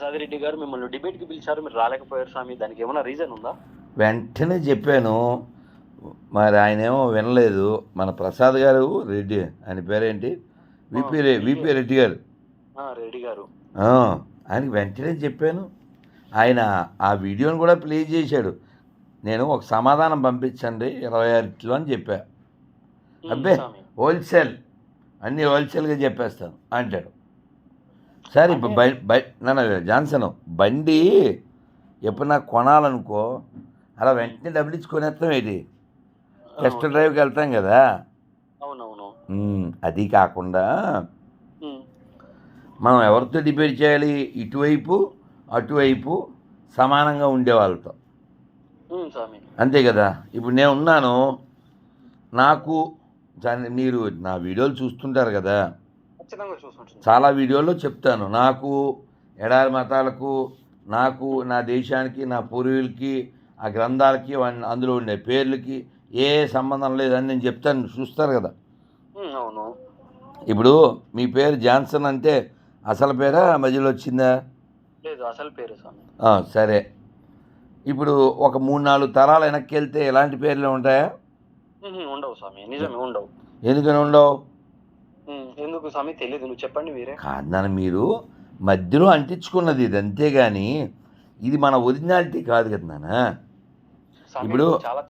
ప్రసాద్ గారు మిమ్మల్ని డిబేట్కి పిలిచారు మీరు రాలేకపోయారు స్వామి దానికి ఏమైనా రీజన్ ఉందా? వెంటనే చెప్పాను. మరి ఆయన ఏమో వినలేదు. మన ప్రసాద్ గారు రెడ్డి ఆయన పేరేంటి? విపి విపి రెడ్డి గారు. రెడ్డి గారు. ఆయనకి వెంటనే చెప్పాను. ఆయన ఆ వీడియోని కూడా ప్లే చేశాడు. నేను ఒక సమాధానం పంపించండి ఇరవై ఆరులో అని చెప్పా. అబ్బే. హోల్సేల్ అన్నీ హోల్సేల్గా చెప్పేస్తాను అంటాడు. సరే ఇప్పుడు జాన్సన్ బండి ఎప్పుడు నాకు కొనాలనుకో అలా వెంటనే డబ్బులు ఇచ్చి కొనేస్తాం ఏంటి టెస్ట్ డ్రైవ్కి వెళ్తాం కదా. అవునవును. అది కాకుండా మనం ఎవరితో డిబేట్ చేయాలి? ఇటువైపు అటువైపు సమానంగా ఉండే వాళ్ళతో ఉమ్, స్వామి. అంతే కదా. ఇప్పుడు నేను ఉన్నాను నాకు మీరు నా వీడియోలు చూస్తుంటారు కదా. చాలా వీడియోల్లో చెప్తాను. నాకు ఎడారి మతాలకు నాకు నా దేశానికి నా పూర్వీకులకి ఆ గ్రంథాలకి అందులో ఉండే పేర్లకి ఏ సంబంధం లేదని నేను చెప్తాను. చూస్తారు కదా. అవును. ఇప్పుడు మీ పేరు జాన్సన్ అంటే అసలు పేరా? మధ్యలో వచ్చిందా? లేదు అసలు పేరు సరే. ఇప్పుడు ఒక మూడు నాలుగు తరాలు వెనక్కి వెళ్తే ఎలాంటి పేర్లు ఉంటాయా? ఉండవు స్వామి. నిజమే ఉండవు. ఎందుకని ఉండవు? ఎందుకు స్వామి? తెలియదు నువ్వు చెప్పండి మీరే. కాదని మీరు మధ్యలో అంటించుకున్నది ఇది అంతేగాని ఇది మన ఒరిజినాలిటీ కాదు కదా నాన్న. ఇప్పుడు- చాలా